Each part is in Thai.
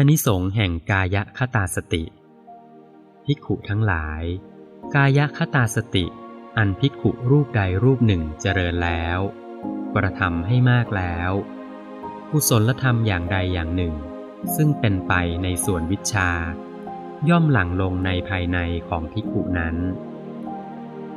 อานิสงส์แห่งกายคตาสติ ภิกขุทั้งหลาย กายคตาสติ อันภิกขุรูปใดรูปหนึ่งเจริญแล้ว กระทำให้มากแล้วกุศลธรรมอย่างใดอย่างหนึ่ง ซึ่งเป็นไปในส่วนวิชา ย่อมหลั่งลงในภายในของภิกขุนั้น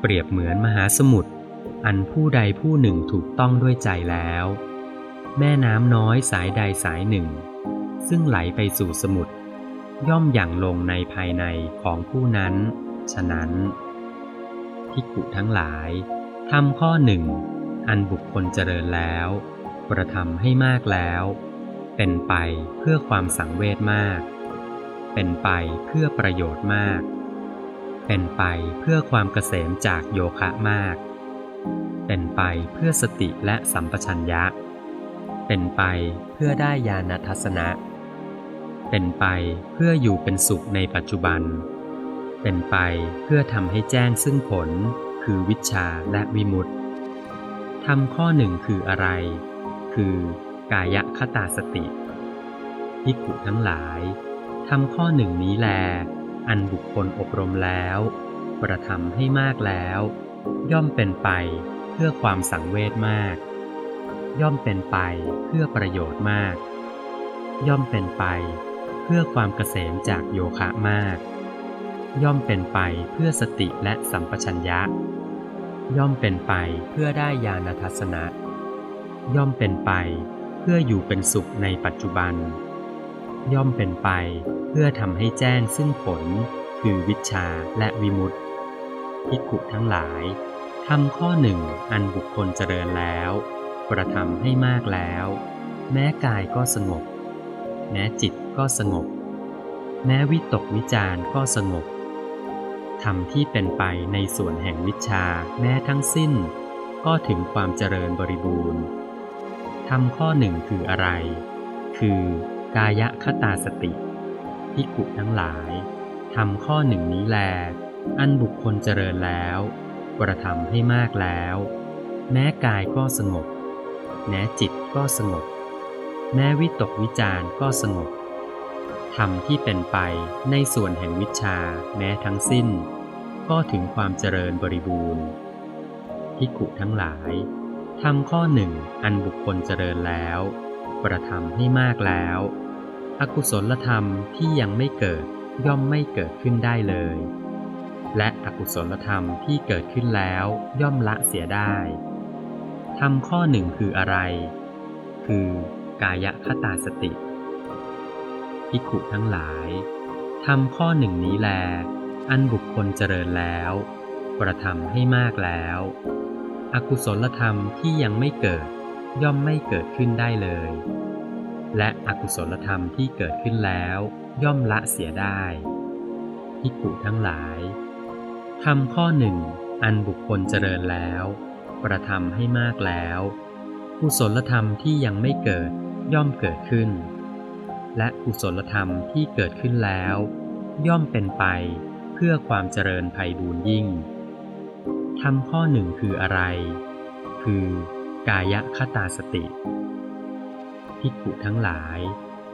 เปรียบเหมือนมหาสมุทรอันผู้ใดผู้หนึ่งถูกต้องด้วยใจแล้ว แม่น้ำน้อยสายใดสายหนึ่ง ซึ่งไหลไปสู่สมุทรย่อมหยั่งลงในภายในของผู้นั้น ฉะนั้นภิกุทั้งหลายทำข้อหนึ่ง อันบุคคลเจริญแล้ว กระทำให้มากแล้ว เป็นไปเพื่อความสังเวชมาก เป็นไปเพื่อประโยชน์มาก เป็นไปเพื่อความเกษมจากโยคะมาก เป็นไปเพื่อสติและสัมปชัญญะ เป็นไปเพื่อได้ญาณทัศนะ เป็นไปเพื่ออยู่เป็นสุขในปัจจุบัน เป็นไปเพื่อทำให้แจ้งซึ่งผล คือวิชาและวิมุตติทำข้อหนึ่งคืออะไร คือกายคตาสติภิกขุทั้งหลายทำข้อหนึ่งนี้แล อันบุคคลอบรมแล้วกระทำให้มากแล้ว ย่อมเป็นไปเพื่อความสังเวชมาก ย่อมเป็นไปเพื่อประโยชน์มาก ย่อมเป็นไป พื่อความเกษมจากโยคะมาก ย่อมเป็นไปเพื่อสติและสัมปชัญญะ ย่อมเป็นไปเพื่อได้ญาณทัศนะ ย่อมเป็นไปเพื่ออยู่เป็นสุขในปัจจุบัน ย่อมเป็นไปเพื่อทำให้แจ้งซึ่งผล คือวิชาและวิมุตติภิกขุทั้งหลายทำข้อหนึ่งอันบุคคลเจริญแล้ว กระทำให้มากแล้ว แม้กายก็สงบ แม้จิต ก็สงบ แม้วิตกวิจารก็สงบทำที่เป็นไปในส่วนแห่งวิชาแม้ทั้งสิ้น ก็ถึงความเจริญบริบูรณ์ทำข้อหนึ่งคืออะไร คือกายคตาสติภิกุทั้งหลายทำข้อหนึ่งนี้แล อันบุคคลเจริญแล้วกระทำให้มากแล้ว แม้กายก็สงบ แม้จิตก็สงบ แม้วิตกวิจารก็สงบ ธรรมที่เป็นไปในส่วนแห่งวิชาแม้ทั้งสิ้น ก็ถึงความเจริญบริบูรณ์ภิกขุทั้งหลายทำข้อหนึ่งอันบุคคลเจริญแล้วกระทำให้มากแล้ว อกุศลธรรมที่ยังไม่เกิดย่อมไม่เกิดขึ้นได้เลย และอกุศลธรรมที่เกิดขึ้นแล้วย่อมละเสียได้ทำข้อหนึ่งคืออะไร คือกายคตาสติ ภิกขุทั้งหลายทำข้อหนึ่งนี้แล อันบุคคลเจริญแล้วกระทำให้มากแล้ว อกุศลธรรมที่ยังไม่เกิดย่อมไม่เกิดขึ้นได้เลย และอกุศลธรรมที่เกิดขึ้นแล้ว ย่อมละเสียได้ภิกขุทั้งหลายทำข้อหนึ่งอันบุคคลเจริญแล้วกระทำให้มากแล้วกุศลธรรมที่ยังไม่เกิดย่อมเกิดขึ้น และกุศลธรรมที่เกิดขึ้นแล้ว ย่อมเป็นไปเพื่อความเจริญภัยบูญยิ่งทำข้อหนึ่งคืออะไร คือกายคตาสติภิกขุทั้งหลาย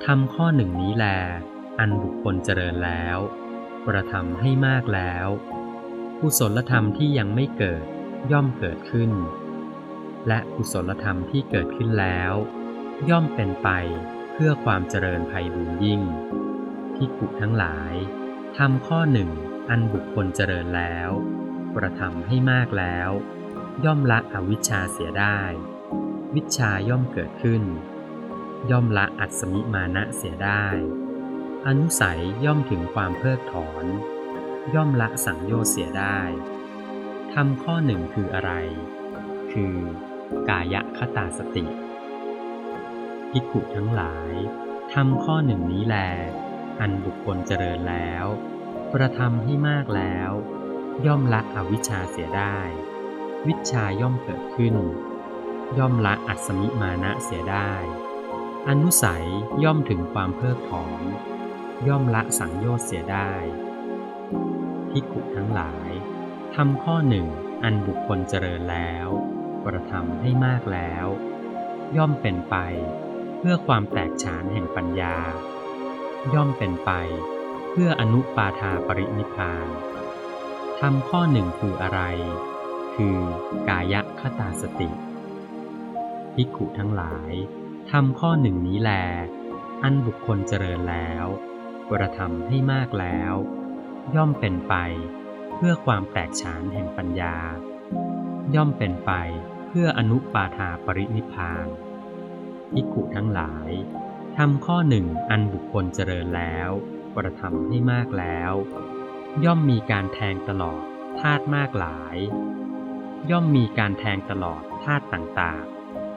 ทำข้อหนึ่งนี้แล อันบุคคลเจริญแล้วกระทำให้มากแล้วกุศลธรรมที่ยังไม่เกิดย่อมเกิดขึ้น และกุศลธรรมที่เกิดขึ้นแล้ว ย่อมเป็นไป เพื่อความเจริญภัยบุญยิ่งพิกุทั้งหลายทำข้อหนึ่งอันบุคคลเจริญแล้ว กระทำให้มากแล้ว ย่อมละอวิชชาเสียได้ วิชาย่อมเกิดขึ้น ย่อมละอัศมิมานะเสียได้ อนุสัยย่อมถึงความเพิกถอน ย่อมละสังโยชน์เสียได้ทำข้อหนึ่งคืออะไร คือกายคตาสติ ภิกขุทั้งหลายทำข้อหนึ่งนี้แล อันบุคคลเจริญแล้ว กระทำให้มากแล้ว ย่อมละอวิชชาเสียได้ วิชาย่อมเกิดขึ้น ย่อมละอัศมิมานะเสียได้ อนุสัยย่อมถึงความเพิกถอนย่อมละสังโยชน์เสียได้ภิกขุทั้งหลายทำข้อหนึ่งอันบุคคลเจริญแล้ว กระทำให้มากแล้ว ย่อมเป็นไป พื่อความแตกฉานแห่งปัญญา ย่อมเป็นไป เพื่ออนุปาทาปรินิพานทำข้อหนึ่งคืออะไร คือกายคตาสติภิกขุทั้งหลายทำข้อหนึ่งนี้แล อันบุคคลเจริญแล้วกระทำให้มากแล้ว ย่อมเป็นไป เพื่อความแตกฉานแห่งปัญญา ย่อมเป็นไปเพื่ออนุปาทาปรินิพพาน ภิกขุทั้งหลายทำข้อหนึ่งอันบุคคลเจริญแล้วกระทำให้มากแล้ว ย่อมมีการแทงตลอดธาตุมากหลาย ย่อมมีการแทงตลอดธาตุต่าง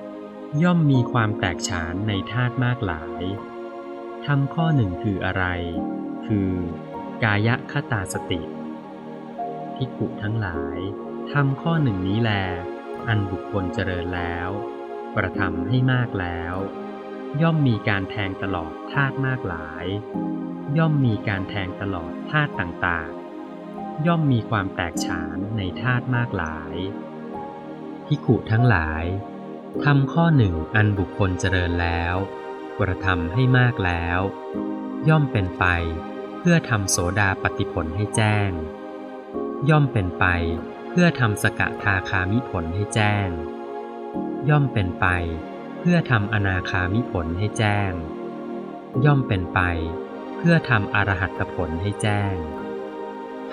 ๆ ย่อมมีความแตกฉานในธาตุมากหลายทำข้อหนึ่งคืออะไร คือ กายคตาสติภิกขุทั้งหลายทำข้อหนึ่งนี้แล อันบุคคลเจริญแล้ว กระทำให้มากแล้ว ย่อมมีการแทงตลอดธาตุมากหลาย ย่อมมีการแทงตลอดธาตุต่างๆ ย่อมมีความแตกฉานในธาตุมากหลายพิขุทั้งหลายทำข้อหนึ่งอันบุคคลเจริญแล้ว กระทำให้มากแล้ว ย่อมเป็นไปเพื่อทำโสดาปฏิผลให้แจ้ง ย่อมเป็นไปเพื่อทำสกทาคามิผลให้แจ้ง ย่อมเป็นไป เพื่อทำอนาคามิผลให้แจ้ง ย่อมเป็นไป เพื่อทำอรหัตผลให้แจ้ง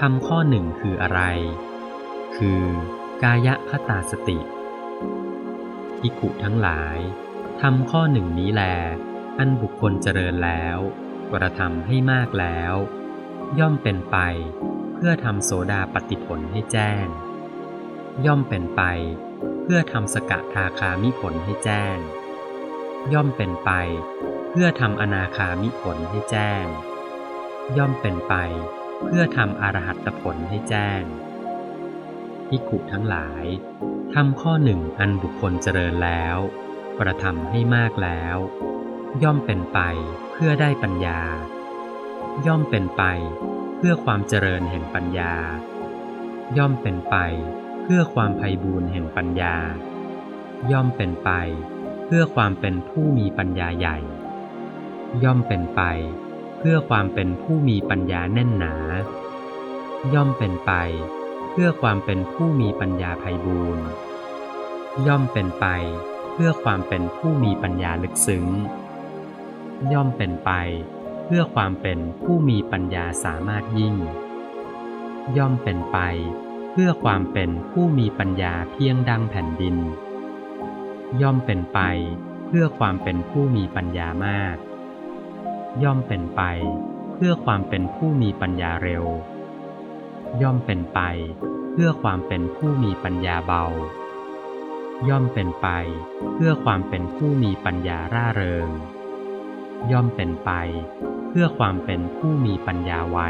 ทำข้อหนึ่งคืออะไร คือกายคตาสติภิกขุทั้งหลายทำข้อหนึ่งนี้แล อันบุคคลเจริญแล้วกระทำให้มากแล้ว ย่อมเป็นไป เพื่อทำโสดาปฏิผลให้แจ้ง ย่อมเป็นไปเเพื่อทำสกทาคามิผลให้แจ้ง ย่อมเป็นไป เพื่อทำอนาคามิผลให้แจ้ง ย่อมเป็นไป เพื่อทำอรหัตผลให้แจ้งภิกขุทั้งหลายทำข้อหนึ่งอันบุคคลเจริญแล้ว กระทำให้มากแล้ว ย่อมเป็นไปเพื่อได้ปัญญา ย่อมเป็นไปเพื่อความเจริญแห่งปัญญา ย่อมเป็นไป เพื่อความไพ่บูรณ์แห่งปัญญา ย่อมเป็นไป เพื่อความเป็นผู้มีปัญญาใหญ่ ย่อมเป็นไป เพื่อความเป็นผู้มีปัญญาแน่นหนา ย่อมเป็นไป เพื่อความเป็นผู้มีปัญญาไพ่บูรณ์ย่อมเป็นไป เพื่อความเป็นผู้มีปัญญาลึกซึ้ง ย่อมเป็นไป เพื่อความเป็นผู้มีปัญญาสามารถยิ่ง ย่อมเป็นไป พื่อความเป็นผู้มีปัญญาเพียงดังแผ่นดิน ย่อมเป็นไปเพื่อความเป็นผู้มีปัญญามาก ย่อมเป็นไปเพื่อความเป็นผู้มีปัญญาเร็ว ย่อมเป็นไปเพื่อความเป็นผู้มีปัญญาเบา ย่อมเป็นไปเพื่อความเป็นผู้มีปัญญาร่าเริง ย่อมเป็นไปเพื่อความเป็นผู้มีปัญญาไว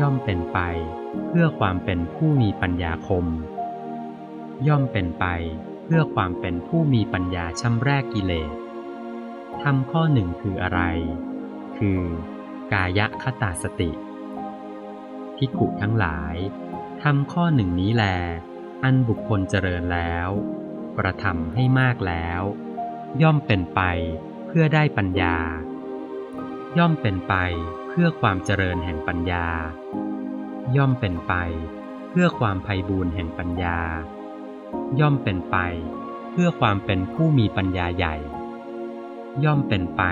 ย่อมเป็นไปเพื่อความเป็นผู้มีปัญญาคม ย่อมเป็นไปเพื่อความเป็นผู้มีปัญญาช่ำแรกกิเลสทำข้อหนึ่งคืออะไร คือกายคตาสติภิกขุทั้งหลายทำข้อหนึ่งนี้แล อันบุคคลเจริญแล้ว กระทำให้มากแล้ว ย่อมเป็นไปเพื่อได้ปัญญา ย่อมเป็นไป พื่อความเจริญแห่งปัญญา ย่อมเป็นไป เพื่อความไพ่บูรณ์แห่งปัญญา ย่อมเป็นไป เพื่อความเป็นผู้มีปัญญาใหญ่ ย่อมเป็นไป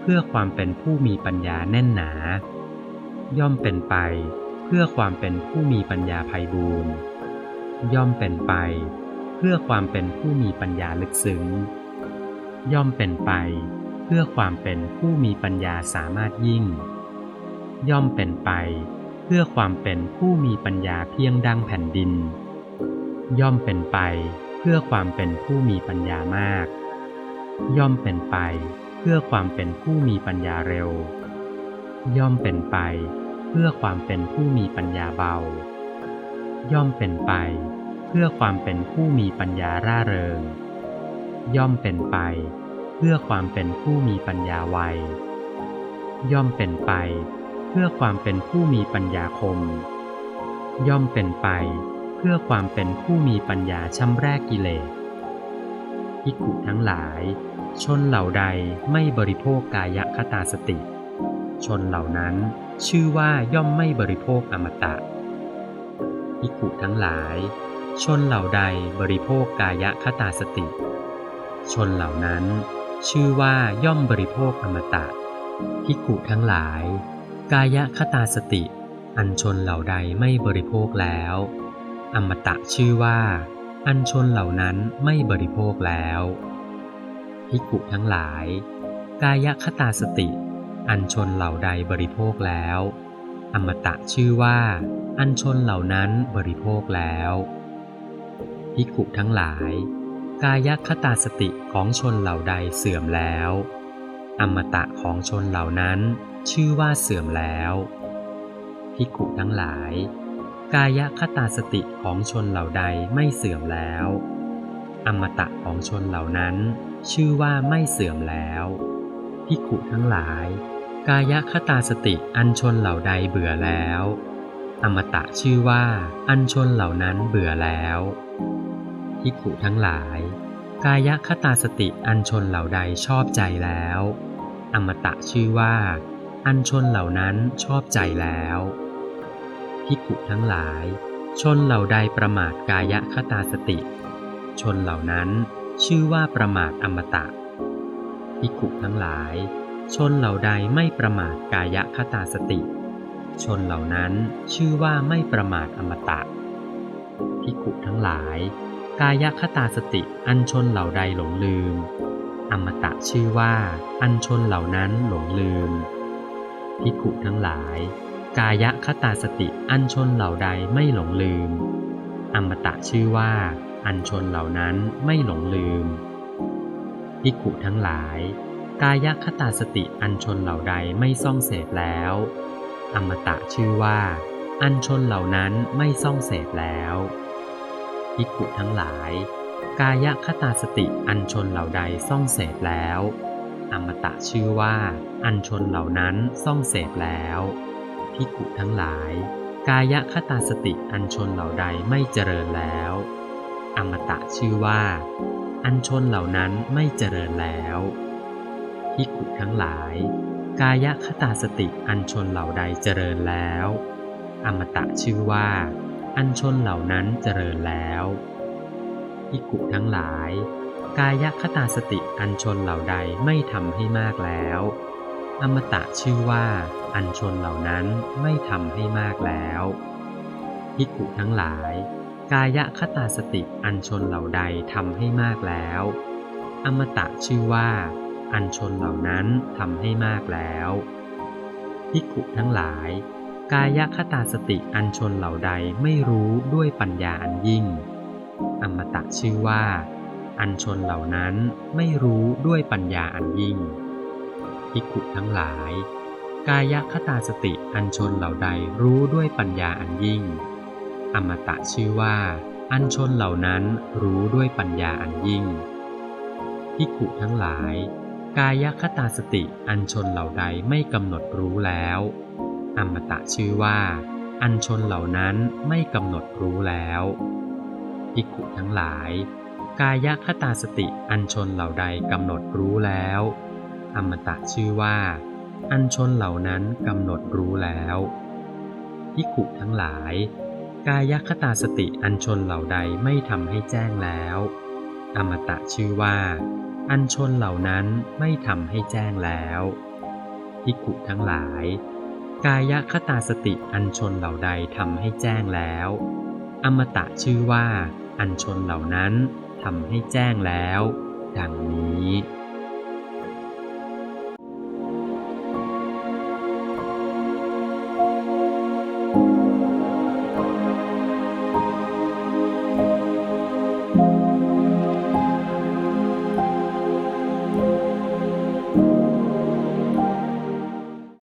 เพื่อความเป็นผู้มีปัญญาแน่นหนา ย่อมเป็นไป เพื่อความเป็นผู้มีปัญญาไพ่บูรณ์ย่อมเป็นไป เพื่อความเป็นผู้มีปัญญาลึกซึ้ง ย่อมเป็นไป เพื่อความเป็นผู้มีปัญญาสามารถยิ่ง ย่อมเป็นไป เพื่อความเป็นผู้มีปัญญาเพียงดังแผ่นดิน ย่อมเป็นไป เพื่อความเป็นผู้มีปัญญามาก ย่อมเป็นไป เพื่อความเป็นผู้มีปัญญาเร็ว ย่อมเป็นไป เพื่อความเป็นผู้มีปัญญาเบา ย่อมเป็นไป เพื่อความเป็นผู้มีปัญญาร่าเริง ย่อมเป็นไป เพื่อความเป็นผู้มีปัญญาไวย่อมเป็นไป พื่อความเป็นผู้มีปัญญาคม ย่อมเป็นไปเพื่อความเป็นผู้มีปัญญาช่ำแรกกิเลสภิกุทั้งหลาย ชนเหล่าใดไม่บริโภคกายคตาสติ ชนเหล่านั้นชื่อว่าย่อมไม่บริโภคอมตะภิกุทั้งหลาย ชนเหล่าใดบริโภคกายคตาสติ ชนเหล่านั้น ชื่อว่าย่อมบริโภคอมตะภิกุทั้งหลาย กายคตาสติ อันชนเหล่าใดไม่บริโภคแล้ว อมตะชื่อว่า อันชนเหล่านั้นไม่บริโภคแล้วภิกขุทั้งหลาย กายคตาสติ อันชนเหล่าใดบริโภคแล้ว อมตะชื่อว่า อันชนเหล่านั้นบริโภคแล้วภิกขุทั้งหลาย กายคตาสติของชนเหล่าใดเสื่อมแล้ว อมตะของชนเหล่านั้น ชื่อว่าเสื่อมแล้วภิกุทั้งหลาย กายคตาสติของชนเหล่าใดไม่เสื่อมแล้ว อมตะของชนเหล่านั้น ชื่อว่าไม่เสื่อมแล้วภิกุทั้งหลาย กายคตาสติอันชนเหล่าใดเบื่อแล้ว อมตะชื่อว่า อันชนเหล่านั้นเบื่อแล้วภิกุทั้งหลาย กายคตาสติอันชนเหล่าใดชอบใจแล้ว อมตะชื่อว่า อันชนเหล่านั้นชอบใจแล้วภิกุทั้งหลาย ชนเหล่าใดประมาทกายคตาสติ ชนเหล่านั้นชื่อว่าประมาทอมตะภิกุทั้งหลาย ชนเหล่าใดไม่ประมาทกายคตาสติ ชนเหล่านั้นชื่อว่าไม่ประมาทอมตะภิกุทั้งหลาย กายคตาสติอันชนเหล่าใดหลงลืม อมตะชื่อว่าอันชนเหล่านั้นหลงลืม ภิกขุทั้งหลาย กายคตาสติอันชนเหล่าใดไม่หลงลืม อมตะชื่อว่า อันชนเหล่านั้นไม่หลงลืมภิกขุทั้งหลาย กายคตาสติอันชนเหล่าใดไม่ซ่องเสพแล้ว อมตะชื่อว่า อันชนเหล่านั้นไม่ซ่องเสพแล้วภิกขุทั้งหลาย กายคตาสติอันชนเหล่าใดซ่องเสพแล้ว อมตะชื่อว่า อันชนเหล่านั้นซ่องเสพแล้วภิกุทั้งหลาย กายคตาสติอันชนเหล่าใดไม่เจริญแล้ว อมตะชื่อว่า อันชนเหล่านั้นไม่เจริญแล้วภิกุทั้งหลาย กายคตาสติอันชนเหล่าใดเจริญแล้ว อมตะชื่อว่า อันชนเหล่านั้นเจริญแล้วภิกุทั้งหลาย กายคตาสติอันชนเหล่าใดไม่ทำให้มากแล้ว อมตะชื่อว่าอันชนเหล่านั้นไม่ทำให้มากแล้วภิกุทั้งหลาย กายคตาสติอันชนเหล่าใดทำให้มากแล้ว อมตะชื่อว่า อันชนเหล่านั้นทำให้มากแล้วภิกุทั้งหลาย กายคตาสติอันชนเหล่าใดไม่รู้ด้วยปัญญาอันยิ่ง อมตะชื่อว่า อันชนเหล่านั้นไม่รู้ด้วยปัญญาอันยิ่งภิกขุทั้งหลาย กายคตาสติอันชนเหล่าใดรู้ด้วยปัญญาอันยิ่ง อมตะชื่อว่า อันชนเหล่านั้นรู้ด้วยปัญญาอันยิ่งภิกขุทั้งหลาย กายคตาสติอันชนเหล่าใดไม่กำหนดรู้แล้ว อมตะชื่อว่า อันชนเหล่านั้นไม่กำหนดรู้แล้วภิกขุทั้งหลาย กายคตาสติอันชนเหล่าใดกำหนดรู้แล้ว อมตะชื่อว่า อันชนเหล่านั้นกำหนดรู้แล้วภิกุทั้งหลาย กายคตาสติอันชนเหล่าใดไม่ทำให้แจ้งแล้ว อมตะชื่อว่า อันชนเหล่านั้นไม่ทำให้แจ้งแล้วภิกุทั้งหลาย กายคตาสติอันชนเหล่าใดทำให้แจ้งแล้ว อมตะชื่อว่า อันชนเหล่านั้น ทำให้แจ้งแล้ว ดังนี้